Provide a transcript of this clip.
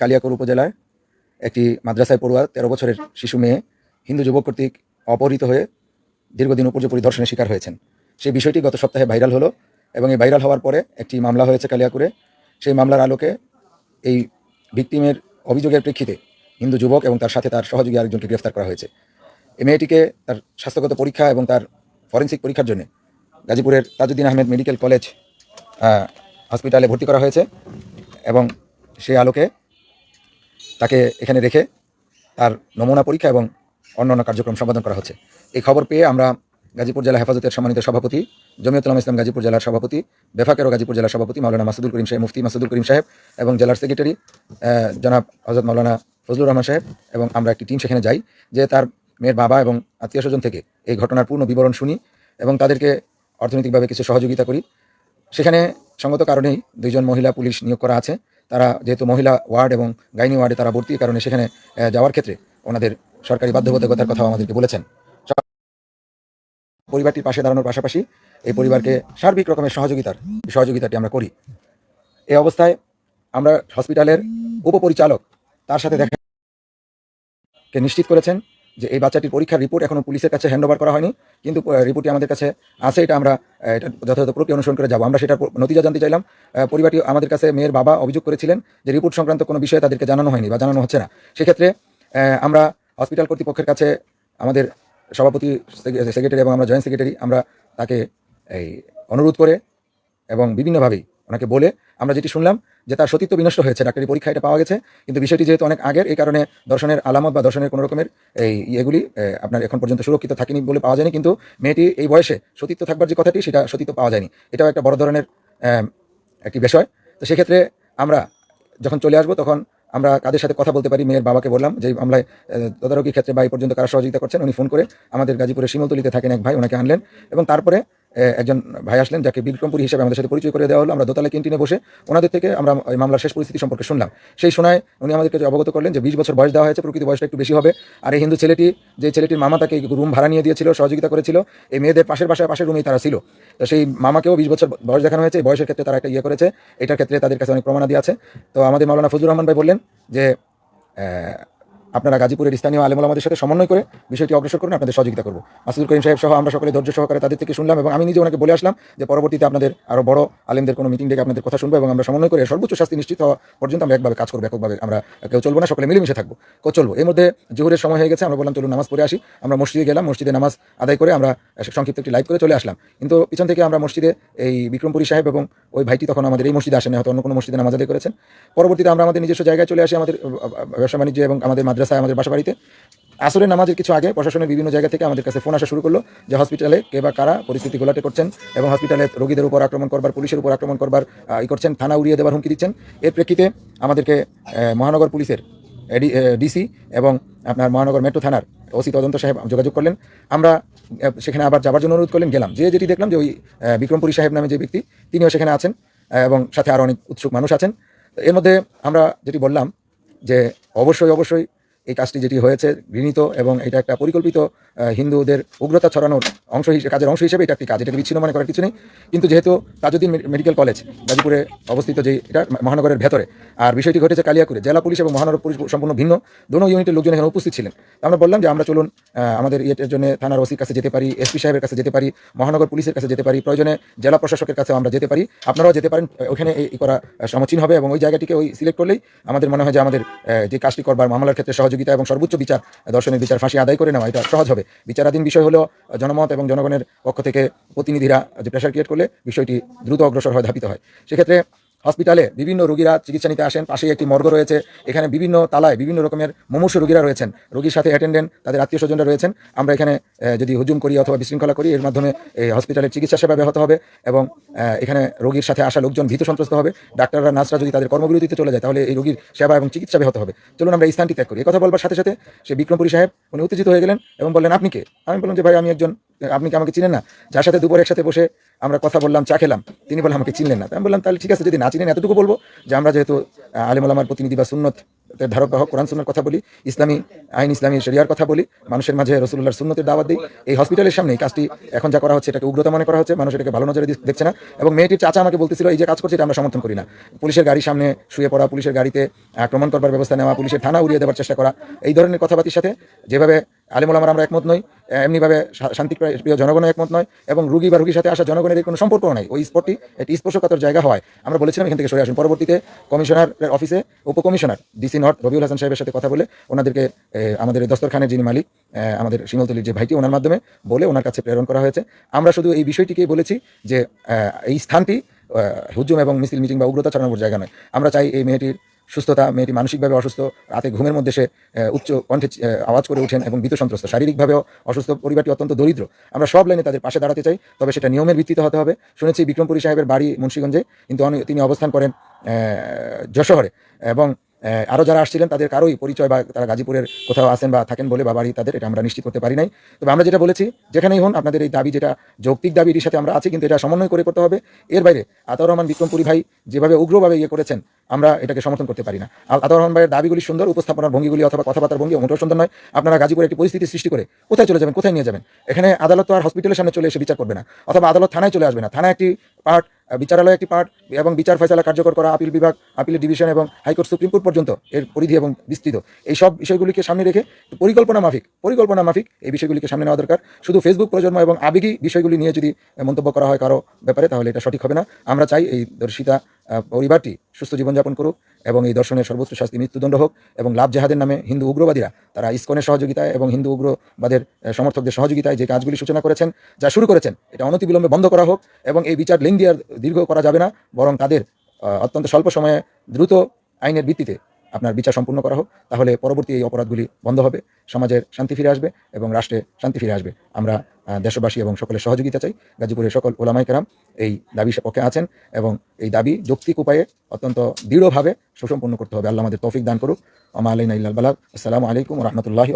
কালিয়াকৈর উপজেলায় একটি মাদ্রাসায় পড়ুয়া তেরো বছরের শিশু মেয়ে হিন্দু যুবক কর্তৃক অপহৃত হয়ে দীর্ঘদিন উপর্যুপরি ধর্ষণের শিকার হয়েছেন। সেই বিষয়টি গত সপ্তাহে ভাইরাল হলো এবং এই ভাইরাল হওয়ার পরে একটি মামলা হয়েছে কালিয়াকুরে। সেই মামলার আলোকে এই ভিকটিমের অভিযোগের প্রেক্ষিতে হিন্দু যুবক এবং তার সাথে তার সহযোগী আরেকজনকে গ্রেফতার করা হয়েছে। এই মেয়েটিকে তার স্বাস্থ্যগত পরীক্ষা এবং তার ফরেন্সিক পরীক্ষার জন্য গাজীপুরের তাজউদ্দিন আহমেদ মেডিকেল কলেজ হসপিটালে ভর্তি করা হয়েছে এবং সেই আলোকে তাকে এখানে রেখে তার নমুনা পরীক্ষা এবং অন্যান্য কার্যক্রম সম্পাদন করা হচ্ছে। এই খবর পেয়ে আমরা গাজীপুর জেলা হেফাজতের সম্মানিত সভাপতি জমিয়তুল ইসলাম গাজীপুর জেলার সভাপতি, বেফাকেরও গাজীপুর জেলার সভাপতি মাওলানা মাসুদুল করিম সাহেব মুফতি মাসুদুল করিম সাহেব এবং জেলার সেক্রেটারি জনাব হজরত মাওলানা ফজলুর রহমান সাহেব এবং আমরা একটি টিম সেখানে যাই যে তার মেয়ের বাবা এবং আত্মীয় স্বজন থেকে এই ঘটনার পূর্ণ বিবরণ শুনি এবং তাদেরকে অর্থনৈতিকভাবে কিছু সহযোগিতা করি। সেখানে সঙ্গত কারণেই দুইজন মহিলা পুলিশ নিয়োগ করা আছে। তারা যেহেতু মহিলা ওয়ার্ড এবং গাইনি ওয়ার্ডে তারা ভর্তির কারণে সেখানে যাওয়ার ক্ষেত্রে ওনাদের সরকারি বাধ্যবাধকতার কথাও আমাদেরকে বলেছেন। পরিবারটির পাশে দাঁড়ানোর পাশাপাশি এই পরিবারকে সার্বিক রকমের সহযোগিতার সহযোগিতাটি আমরা করি। এই অবস্থায় আমরা হসপিটালের উপপরিচালক তার সাথে দেখা নিশ্চিত করেছেন। যে এই বাচ্চাটির পরীক্ষার রিপোর্ট এখনও পুলিশের কাছে হ্যান্ড করা হয়নি। কিন্তু রিপোর্টটি আমাদের কাছে আছে, এটা আমরা এটা যথাযথ প্রক্রিয়া অনুসরণ করে যাব। আমরা সেটার নতিজা জানতে চাইলাম পরিবারটি আমাদের কাছে মেয়ের বাবা অভিযোগ করেছিলেন যে রিপোর্ট সংক্রান্ত কোনো বিষয়ে তাদেরকে জানানো হয়নি বা জানানো হচ্ছে না। সেক্ষেত্রে আমরা হসপিটাল কর্তৃপক্ষের কাছে আমাদের সভাপতি সেক্রেটারি এবং আমরা জয়েন্ট সেক্রেটারি আমরা তাকে এই অনুরোধ করে এবং বিভিন্নভাবেই ওনাকে বলে আমরা যেটি শুনলাম যে তার সতীত্ব বিনষ্ট হয়েছে, ডাক্তারি পরীক্ষা এটা পাওয়া গেছে। কিন্তু বিষয়টি যেহেতু অনেক আগের, এই কারণে দর্শনের আলামত বা দর্শনের কোনো রকমের এই ইয়েগুলি আপনার এখন পর্যন্ত সুরক্ষিত থাকেনি বলে পাওয়া যায়নি। কিন্তু মেয়েটি এই বয়সে সতীত্ব থাকবার যে কথাটি, সেটা সতীত্ব পাওয়া যায়নি। এটাও একটা বড় ধরনের একটি বিষয়। তো সেক্ষেত্রে আমরা যখন চলে আসব, তখন আমরা কাদের সাথে কথা বলতে পারি? মেয়ের বাবাকে বললাম যে, এই মামলায় তদারকির ক্ষেত্রে বা এই পর্যন্ত কারা সহযোগিতা করছেন, উনি ফোন করে আমাদের গাজীপুরের শিমলতলিতে থাকেন এক ভাই, ওনাকে আনলেন। এবং তারপরে একজন ভাই আসলেন, যাকে বিক্রমপুরী হিসেবে আমাদের সাথে পরিচয় করে দেওয়া হলো। আমরা দোতলা ক্যান্টিনে বসে ওনাদের থেকে আমরা ওই মামলার শেষ পরিস্থিতি সম্পর্কে শুনলাম। সেই শোনায় উনি আমাদেরকে অবগত করলেন যে, বিশ বছর বয়স দেওয়া হয়েছে, প্রকৃতি বয়সটা একটু বেশি হবে। আর এই হিন্দু ছেলেটি, যে ছেলেটির মামা তাকে রুম ভাড়া নিয়ে দিয়েছিল, সহযোগিতা করেছিল, এই মেয়েদের পাশের বাসায় পাশের রুমেই তারা ছিল। তো সেই মামাকেও বিশ বছর বয়স দেখানো হয়েছে বয়সের ক্ষেত্রে তারা একটা ইয়ে করেছে। এটার ক্ষেত্রে তাদের কাছে অনেক প্রমাণাদি আছে। তো আমাদের মাওলানা ফজলুর রহমান ভাই বললেন যে আপনারা গাজীপুরের স্থানীয় আলেমুল আমাদের সাথে সমন্বয় করে বিষয়টি অগ্রসর করুন, আপনাদের সহযোগিতা করব। মাসুদুল করিম সাহেব সহ আমরা সকলে ধৈর্য সহকারে তাদের থেকে শুনলাম এবং আমি নিজে ওনাকে বলে আসলাম যে পরবর্তীতে আপনাদের আরও বড় আলেমদের কোনো মিটিং ডেকে আপনাদের কথা শুনব এবং আমরা সমন্বয় করে সর্বোচ্চ শাস্তি নিশ্চিত হওয়া পর্যন্ত আমরা একভাবে কাজ করব, এককভাবে আমরা কেউ চলবো না, সকলে মিলেমিশে থাকব। কেউ চলবো। এর মধ্যে জোহরের সময় হয়ে গেছে, আমরা বললাম, চলুন নামাজ পড়ে আসি। আমরা মসজিদে গেলাম, মসজিদে নামাজ আদায় করে আমরা সংক্ষিপ্ত একটি লাইভ করে চলে আসলাম। কিন্তু পিছন থেকে আমরা মসজিদে এই বিক্রমপুরী সাহেব এবং ওই ভাইটি তখন আমাদের এই মসজিদে আসেন হয়তো অন্য কোনো মসজিদে নামাজ আদায় করেছেন। পরবর্তীতে আমরা আমাদের নিজস্ব জায়গায় চলে আসি, আমাদের ব্যবসা বাণিজ্য এবং আমাদের মাদ্রাসায় আমাদের বাসা বাড়িতে আসরের নামাজের কিছু আগে প্রশাসনের বিভিন্ন জায়গা থেকে আমাদের কাছে ফোন আসা শুরু করল যে হসপিটালে কে বা কারা পরিস্থিতি গোলাটে করছেন এবং হসপিটালে রোগীদের উপর আক্রমণ করবার, পুলিশের উপর আক্রমণ করবার ই করছেন, থানা উড়িয়ে দেওয়ার হুমকি দিচ্ছেন। এর প্রেক্ষিতে আমাদেরকে মহানগর পুলিশের ডিসি এবং আপনার মহানগর মেট্রো থানার ওসি তদন্ত সাহেব যোগাযোগ করলেন। আমরা সেখানে আবার যাবার জন্য অনুরোধ করলেন, গেলাম। যে যেটি দেখলাম যে ওই বিক্রমপুরী সাহেব নামে যে ব্যক্তি, তিনিও সেখানে আছেন এবং সাথে আরও অনেক উৎসুক মানুষ আছেন। এর মধ্যে আমরা যেটি বললাম যে অবশ্যই অবশ্যই এই কাজটি যেটি হয়েছে ঘৃণিত এবং এটা একটা পরিকল্পিত হিন্দুদের উগ্রতা ছড়ানোর অংশ হিসেবে কাজের অংশ হিসেবে এটা একটি কাজ। এটাকে বিচ্ছিন্ন মনে করার কিছু নেই। কিন্তু যেহেতু তাজউদ্দিন মে- মেডিকেল কলেজ, গাজীপুরে অবস্থিত যে এটা মহানগরের ভেতরে, আর বিষয়টি ঘটেছে কালিয়াকুরে জেলা পুলিশ এবং মহানগর পুলিশ সম্পূর্ণ ভিন্ন। দোনো ইউনিটের লোকজন এখানে উপস্থিত ছিলেন। আমরা বললাম যে আমরা চলুন আমাদের ইয়েটের জন্য থানার ওসির কাছে যেতে পারি, এসপি সাহেবের কাছে যেতে পারি, মহানগর পুলিশের কাছে যেতে পারি, প্রয়োজনে জেলা প্রশাসকের কাছে আমরা যেতে পারি। আপনারাও যেতে পারেন ওখানে এই করা সমীচীন হবে এবং ওই জায়গাটিকে ওই সিলেক্ট করলেই আমাদের মনে হয় যে আমাদের যে কাজটি করবার, মামলার ক্ষেত্রে সহযোগিতা এবং সর্বোচ্চ বিচার, দর্শনের বিচার ফাঁসি আদায় করে নেওয়া, এটা সহজ হবে। বিচারাধীন বিষয় হলো জনমত এবং জনগণের পক্ষ থেকে প্রতিনিধিরা যে প্রেশার ক্রিয়েট করলে বিষয়টি দ্রুত অগ্রসর হয় ধাবিত হয়। সেক্ষেত্রে হসপিটালে বিভিন্ন রোগীরা চিকিৎসা নিতে আসেন, পাশেই একটি মর্গ রয়েছে। এখানে বিভিন্ন তালায় বিভিন্ন রকমের মুমূর্ষ রোগীরা রয়েছেন। রোগীর সাথে অ্যাটেন্ডেন্ট তাদের আত্মীয় স্বজনরা রয়েছেন। আমরা এখানে যদি হুজুম করি অথবা বিশৃঙ্খলা করি, এর মাধ্যমে এই হসপিটালের চিকিৎসা সেবা ব্যাহত হবে এবং এখানে রোগীর সাথে আসা লোকজন ভীত সন্ত্রস্ত হবে। ডাক্তাররা, নার্সরা যদি তাদের কর্মবিরতিতে চলে যায়, তাহলে এই রোগীর সেবা এবং চিকিৎসা ব্যাহত হবে। চলুন আমরা এই স্থানটি ত্যাগ করি। কথা বলবার সাথে সাথে সে বিক্রমপুরী সাহেব, উনি উত্তেজিত হয়ে গেলেন এবং বললেন, আপনি কে? আমি বললাম যে, ভাই, আমি একজন আপনি কি আমাকে চিনেন না? যার সাথে দুপুর একসাথে বসে আমরা কথা বললাম, চা খেলাম, তিনি বললেন, আমাকে চিনলেন না। আমি বললাম, তাহলে ঠিক আছে, যদি না চিনেন, এতটুকু বলব যে আমরা যেহেতু আলিমুল আমার প্রতিনিধি বা সুন্নত ধারক বাহক কোরআন সুন্নার কথা বলি, ইসলামী আইন, ইসলামী শরিয়ার কথা বলি, মানুষের মাঝে রসুল্লাহর সুন্নতের দাওয়াত দিই, এই হসপিটালের সামনে এই কাজটি এখন যা করা হচ্ছে, এটাকে উগ্রতা মনে করা হচ্ছে, মানুষ এটাকে ভালো নজরে দেখছে না। এবং মেয়েটির চাচা আমাকে বলতেছিল, এই যে কাজ করছে, এটা আমরা সমর্থন করি না। পুলিশের গাড়ির সামনে শুয়ে পড়া, পুলিশের গাড়িতে আক্রমণ করবার ব্যবস্থা নেওয়া, পুলিশের থানা উড়িয়ে দেওয়ার চেষ্টা করা, এই ধরনের কথাবার্তির সাথে যেভাবে আলিমুল আমার একমত নই। এমনিভাবে শান্তিপ্রিয় জনগণও একমত নয় এবং রুগী বা রুগীর সাথে আসা জনগণের কোনো সম্পর্ক নাই। ওই স্পটটি একটি স্পর্শকাতর জায়গা হয় আমরা বলেছিলাম এখান থেকে সরে আসুন। পরবর্তীতে কমিশনারের অফিসে উপকমিশনার ডিসি নর্থ রবিউল হাসান সাহেবের সাথে কথা বলে ওনাদেরকে আমাদের দস্তরখানের যিনি মালিক আমাদের শিমলতলির যে ভাইটি, ওনার মাধ্যমে বলে ওনার কাছে প্রেরণ করা হয়েছে। আমরা শুধু এই বিষয়টিকেই বলেছি যে এই স্থানটি হুজুম এবং মিছিল মিটিং বা উগ্রতা চালানোর জায়গা নয়। আমরা চাই এই মেয়েটির সুস্থতা, মেয়েটি মানসিকভাবে অসুস্থ, রাতে ঘুমের মধ্যে সে উচ্চ কণ্ঠে আওয়াজ করে ওঠেন এবং বিতসন্ত্রস্ত শারীরিকভাবেও অসুস্থ, পরিবারটি অত্যন্ত দরিদ্র। আমরা সব লাইনে তাদের পাশে দাঁড়াতে চাই, তবে সেটা নিয়মের ভিত্তিতে হতে হবে। শুনেছি বিক্রমপুরী সাহেবের বাড়ি মুন্সীগঞ্জে, কিন্তু তিনি অবস্থান করেন যশোহরে এবং আরও যারা আসছিলেন, তাদের কারোই পরিচয় বা তারা গাজীপুরের কোথাও আসেন বা থাকেন বলে বা বাড়ি তাদের, এটা আমরা নিশ্চিত করতে পারি নাই। তবে আমরা যেটা বলেছি, যেখানেই হন আপনাদের এই দাবি, যেটা যৌক্তিক দাবি, এটির সাথে আমরা আছি, কিন্তু এটা সমন্বয় করে করতে হবে। এর বাইরে, আতাউর রহমান বিক্রমপুরী ভাই যেভাবে উগ্রভাবে ইয়ে করেছেন, আমরা এটাকে সমর্থন করতে পারি না। আতাউর রহমান ভাইয়ের দাবিগুলি সুন্দর, উপস্থাপনার ভঙ্গিগুলি অথবা কথাবার্তার ভঙ্গি মোটেও সুন্দর নয়। আপনারা গাজীপুরে একটি পরিস্থিতি সৃষ্টি করে কোথায় চলে যাবেন, কোথায় নিয়ে যাবেন? এখানে আদালত তো আর হসপিটালের সামনে চলে এসে বিচার করবে না, অথবা আদালত থানায় চলে আসবে না। থানা একটি পার্ট বিচারালয় একটি পার্ট এবং বিচার ফয়সালা কার্যকর করা আপিল বিভাগ, আপিলের ডিভিশন এবং হাইকোর্ট সুপ্রিম কোর্ট পর্যন্ত এর পরিধি এবং বিস্তৃত। এই সব বিষয়গুলিকে সামনে রেখে পরিকল্পনা মাফিক পরিকল্পনা মাফিক এই বিষয়গুলিকে সামনে নেওয়া দরকার। শুধু ফেসবুক প্রজন্ম এবং আবেগী বিষয়গুলি নিয়ে যদি মন্তব্য করা হয় কারও ব্যাপারে, তাহলে এটা সঠিক হবে না। আমরা চাই এই দর্শিতা পরিবারটি সুস্থ জীবনযাপন করুক এবং এই দর্শনের সর্বোচ্চ শাস্তি মৃত্যুদণ্ড হোক এবং লাভ জাহাদের নামে হিন্দু উগ্রবাদীরা, তারা ইস্কনের সহযোগিতায় এবং হিন্দু উগ্রবাদের সমর্থকদের সহযোগিতায় যে কাজগুলি সূচনা করেছেন, যা শুরু করেছেন, এটা অনতিবিলম্বে বন্ধ করা হোক এবং এই বিচার দিয়ে দীর্ঘ করা যাবে না, বরং তাদের অত্যন্ত স্বল্প সময়ে দ্রুত আইনের ভিত্তিতে আপনার বিচার সম্পূর্ণ করা হোক, তাহলে পরবর্তী এই অপরাধগুলি বন্ধ হবে, সমাজের শান্তি ফিরে আসবে এবং রাষ্ট্রে শান্তি ফিরে আসবে। আমরা দেশবাসী এবং সকলের সহযোগিতা চাই। গাজীপুরের সকল ওলামাই কেরাম এই দাবি পক্ষে আছেন এবং এই দাবি যৌক্তিক উপায়ে অত্যন্ত দৃঢ়ভাবে সুসম্পন্ন করতে হবে। আল্লাহ আমাদের তৌফিক দান করুক। আমা আলাইনা ইল্লাল বালাক আসসালামু আলাইকুম রহমতুল্লাহি